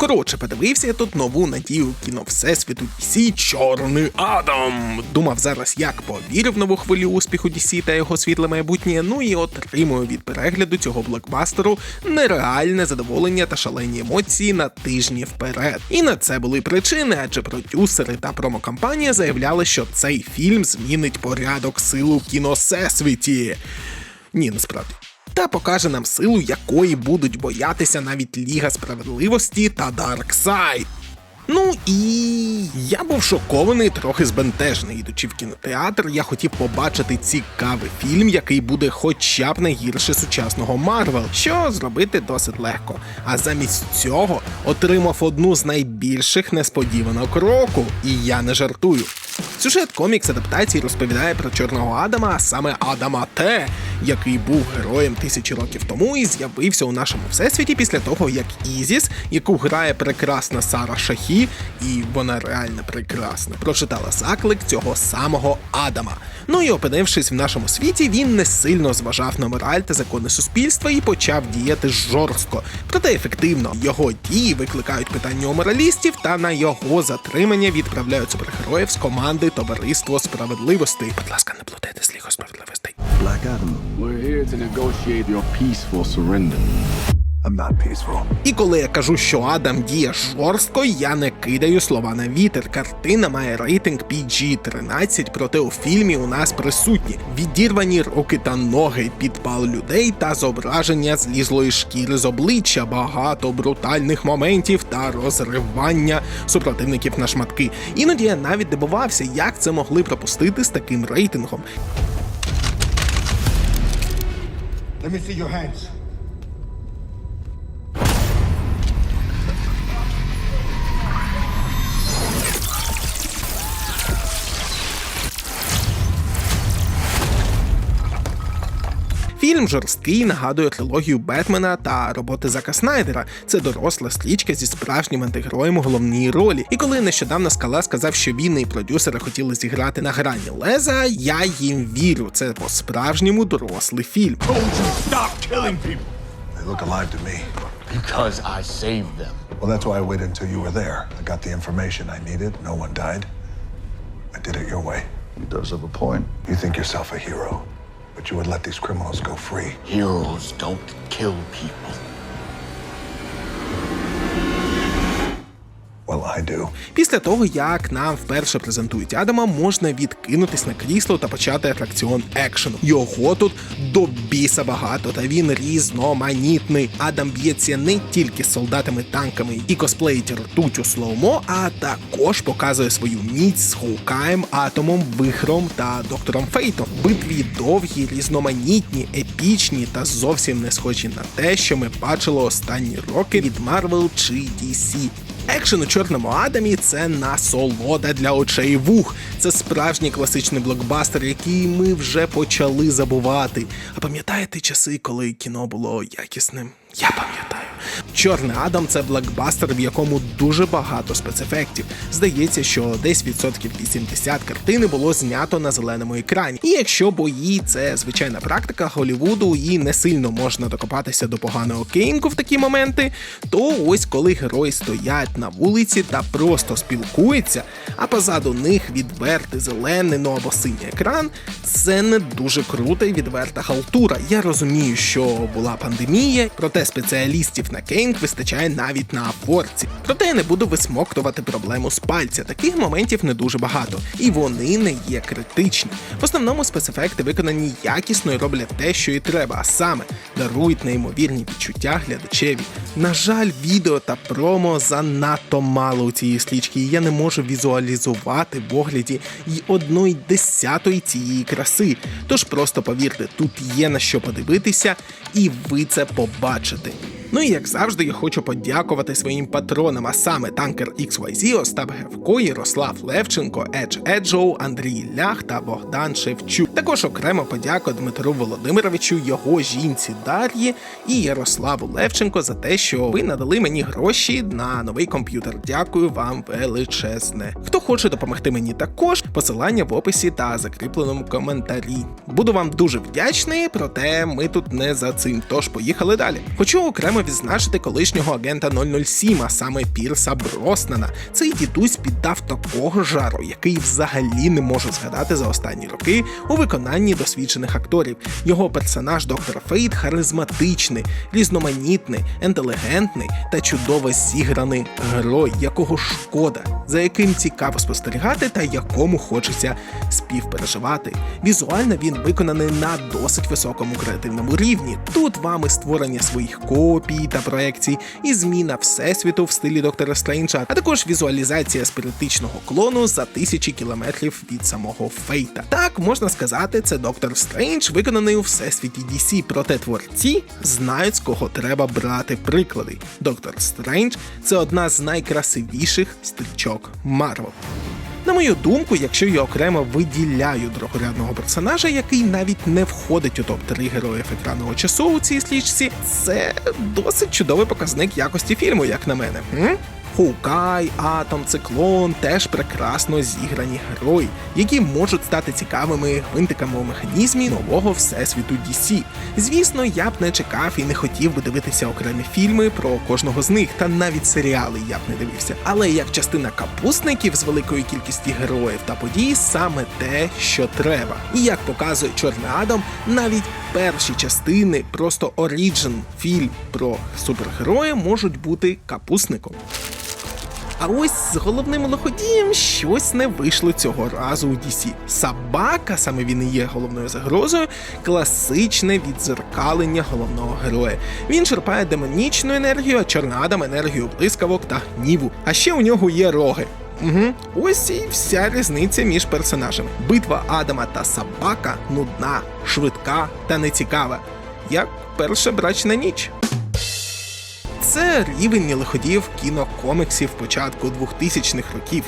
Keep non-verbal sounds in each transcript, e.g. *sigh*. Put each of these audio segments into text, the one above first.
Коротше, подивився я тут нову надію кіно Всесвіту DC Чорний Адам. Думав зараз, як повірив нову хвилю успіху DC та його світле майбутнє. Ну і отримую від перегляду цього блокбастеру нереальне задоволення та шалені емоції на тижні вперед. І на це були причини, адже продюсери та промокампанія заявляли, що цей фільм змінить порядок сил у кіно Всесвіті. Ні, насправді. Та покаже нам силу, якої будуть боятися навіть Ліга справедливості та Дарксайд. Ну і я був шокований, трохи збентежений. Ідучи в кінотеатр, я хотів побачити цікавий фільм, який буде хоча б не гірше сучасного Марвел, що зробити досить легко. А замість цього отримав одну з найбільших несподіванок року, і я не жартую. Сюжет комікс адаптації розповідає про чорного Адама, а саме Адама Т, який був героєм тисячі років тому і з'явився у нашому всесвіті після того, як Ізіс, яку грає прекрасна Сара Шахі, і вона реально прекрасна, прочитала заклик цього самого Адама. Ну і опинившись в нашому світі, він не сильно зважав на мораль та закони суспільства і почав діяти жорстко, проте ефективно. Його дії викликають питання у моралістів, та на його затримання відправляють супергероїв з команди Товариство справедливості. Будь ласка, не плутайте з Лігою справедливостей. Black Adam. We're here to negotiate your peaceful surrender. I'm not peaceful. І коли я кажу, що Адам діє жорстко, я не кидаю слова на вітер. Картина має рейтинг PG-13, проте у фільмі у нас присутні відірвані руки та ноги, підпал людей та зображення злізлої шкіри з обличчя, багато брутальних моментів та розривання супротивників на шматки. Іноді я навіть дивувався, як це могли пропустити з таким рейтингом. Let me see your hands. Фільм жорсткий нагадує трилогію Бетмена та роботи Зака Снайдера. Це доросла стрічка зі справжнім антигероєм у головній ролі. І коли нещодавно скала сказав, що він і продюсери хотіли зіграти на грані леза, я їм вірю. Це по-справжньому дорослий фільм. Because I saved them. Well, that's why I waited until you were there. I got the information I needed. No one died. I did it your way. He does have a point. You think yourself a hero, but you would let these criminals go free. Heroes don't kill people. I do. Після того, як нам вперше презентують Адама, можна відкинутись на крісло та почати атракціон екшену. Його тут до біса багато, та він різноманітний. Адам б'ється не тільки з солдатами, танками і косплеїть ртуть у слоумо, а також показує свою міць з Хоукаєм, Атомом, Вихром та Доктором Фейтом. Битві довгі, різноманітні, епічні та зовсім не схожі на те, що ми бачили останні роки від Marvel чи DC. Екшен у чорному Адамі це насолода для очей і вух. Це справжній класичний блокбастер, який ми вже почали забувати. А пам'ятаєте часи, коли кіно було якісним? Я пам'ятаю. Чорний Адам це блокбастер, в якому дуже багато спецефектів. Здається, що десь відсотків 80 картини було знято на зеленому екрані. І якщо бої це звичайна практика Голівуду і не сильно можна докопатися до поганого кейнку в такі моменти, то ось коли герої стоять на вулиці та просто спілкуються, а позаду них відвертий зелений, ну або синій екран, це не дуже крута і відверта халтура. Я розумію, що була пандемія, проте спеціалістів на кейнг вистачає навіть на афорці. Проте я не буду висмоктувати проблему з пальця. Таких моментів не дуже багато, і вони не є критичні. В основному спецефекти виконані якісно і роблять те, що і треба, а саме дарують неймовірні відчуття глядачеві. На жаль, відео та промо занадто мало у цієї слічки, і я не можу візуалізувати в огляді й одної десятої цієї краси. Тож просто повірте, тут є на що подивитися, і ви це побачите. Ну і як завжди, я хочу подякувати своїм патронам, а саме танкер XYZ, Остап Гевко, Ярослав Левченко, Едж Еджоу, Андрій Лях та Богдан Шевчук. Також окремо подяку Дмитру Володимировичу, його жінці Дар'ї і Ярославу Левченко за те, що ви надали мені гроші на новий комп'ютер. Дякую вам величезне. Хто хоче допомогти мені також, посилання в описі та закріпленому коментарі. Буду вам дуже вдячний, проте ми тут не за цим. Тож поїхали далі. Хочу окремо можемо відзначити колишнього агента 007, а саме Пірса Броснана. Цей дідусь піддав такого жару, який взагалі не можу згадати за останні роки у виконанні досвідчених акторів. Його персонаж доктор Фейт харизматичний, різноманітний, інтелігентний та чудово зіграний герой, якого шкода, за яким цікаво спостерігати та якому хочеться співпереживати. Візуально він виконаний на досить високому креативному рівні. Тут вами створення своїх копій та проекцій і зміна всесвіту в стилі доктора Стрейнджа, а також візуалізація спіритичного клону за тисячі кілометрів від самого Фейта. Так можна сказати, це доктор Стрейндж, виконаний у всесвіті DC, проте творці знають з кого треба брати приклади. Доктор Стрендж це одна з найкрасивіших стрічок Марвел. На мою думку, якщо я окремо виділяю другорядного персонажа, який навіть не входить у топ-3 героїв екранного часу у цій слічці, це досить чудовий показник якості фільму, як на мене. Хоукай, Атом, Циклон теж прекрасно зіграні герої, які можуть стати цікавими гвинтиками у механізмі нового всесвіту DC. Звісно, я б не чекав і не хотів би дивитися окремі фільми про кожного з них, та навіть серіали я б не дивився. Але як частина капусників з великою кількістю героїв та подій, саме те, що треба. І як показує Чорний Адам, навіть перші частини, просто оріджин фільм про супергероя можуть бути капусником. А ось з головним лиходієм щось не вийшло цього разу у DC. Собака, саме він і є головною загрозою, класичне відзеркалення головного героя. Він черпає демонічну енергію, а Чорний Адам енергію блискавок та гніву. А ще у нього є роги. Угу. Ось і вся різниця між персонажами. Битва Адама та собака нудна, швидка та нецікава, як перша брачна ніч. Це рівень лиходіїв кінокоміксів початку 2000-х років.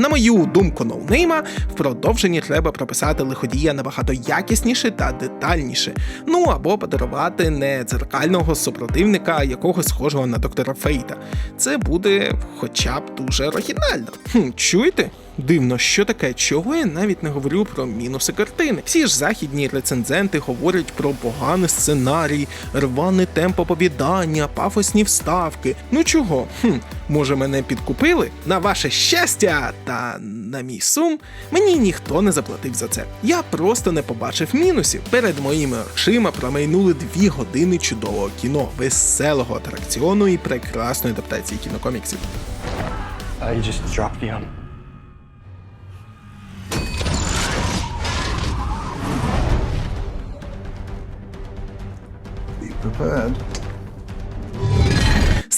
На мою думку, ноунейма, в продовженні треба прописати лиходія набагато якісніше та детальніше. Ну або подарувати не дзеркального супротивника, якогось схожого на доктора Фейта. Це буде хоча б дуже оригінально. Хм, чуєте? Дивно, що таке, чого я навіть не говорю про мінуси картини. Всі ж західні рецензенти говорять про поганий сценарій, рваний темп оповідання, пафосні вставки. Ну чого? Хм, може мене підкупили? На ваше щастя та на мій сум мені ніхто не заплатив за це. Я просто не побачив мінусів. Перед моїми очима промайнули дві години чудового кіно, веселого атракціону і прекрасної адаптації кінокоміксів. Uh, just dropped me. Prepared.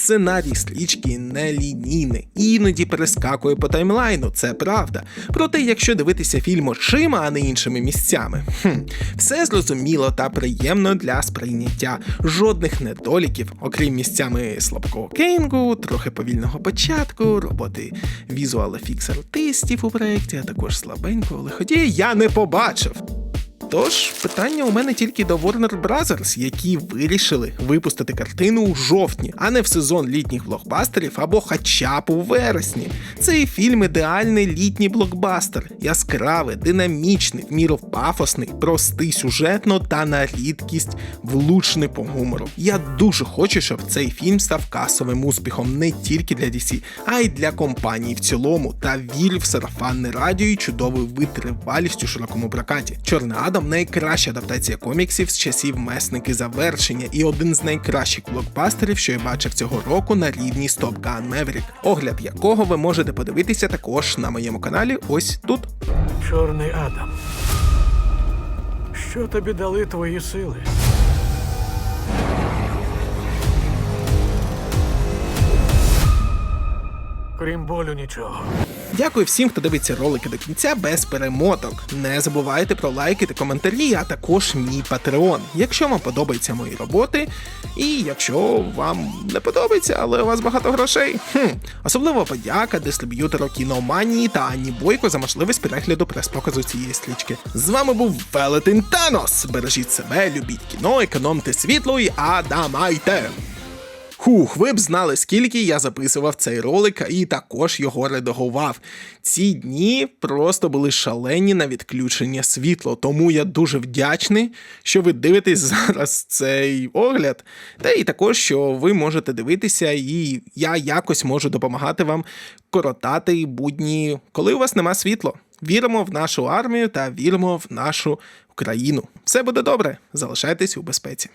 Сценарій стрічки нелінійний, іноді перескакує по таймлайну, це правда. Проте, якщо дивитися фільм очима, а не іншими місцями, хм, все зрозуміло та приємно для сприйняття. Жодних недоліків, окрім місцями слабкого кейнгу, трохи повільного початку, роботи візуал ефікс артистів у проєкті, а також слабенького лиходія я не побачив. Тож питання у мене тільки до Warner Brothers, які вирішили випустити картину у жовтні, а не в сезон літніх блокбастерів або хоча б у вересні. Цей фільм ідеальний літній блокбастер, яскравий, динамічний, міру пафосний, простий сюжетно та на рідкість влучний по гумору. Я дуже хочу, щоб цей фільм став касовим успіхом не тільки для DC, а й для компанії в цілому. Та вірю в сарафанне радіо і чудовою витривалістю у широкому прокаті. Чорний Адам найкраща адаптація коміксів з часів месники завершення і один з найкращих блокбастерів, що я бачив цього року на рівні Stop Gun Maverick, огляд якого ви можете подивитися також на моєму каналі. Ось тут. Чорний Адам. Що тобі дали твої сили? Крім болю нічого. Дякую всім, хто дивиться ролики до кінця без перемоток. Не забувайте про лайки та коментарі, а також мій патреон. Якщо вам подобаються мої роботи, і якщо вам не подобається, але у вас багато грошей. Хм. Особливо подяка дистриб'ютору кіноманії та Анні Бойко за можливість перегляду прес-показу цієї стрічки. З вами був Велетин Танос. Бережіть себе, любіть кіно, економте світло і адамайте. Хух, ви б знали, скільки я записував цей ролик і також його редагував. Ці дні просто були шалені на відключення світла, тому я дуже вдячний, що ви дивитесь *laughs* зараз цей огляд. Та і також, що ви можете дивитися, і я якось можу допомагати вам коротати будні, коли у вас нема світла. Віримо в нашу армію та віримо в нашу Україну. Все буде добре. Залишайтесь у безпеці.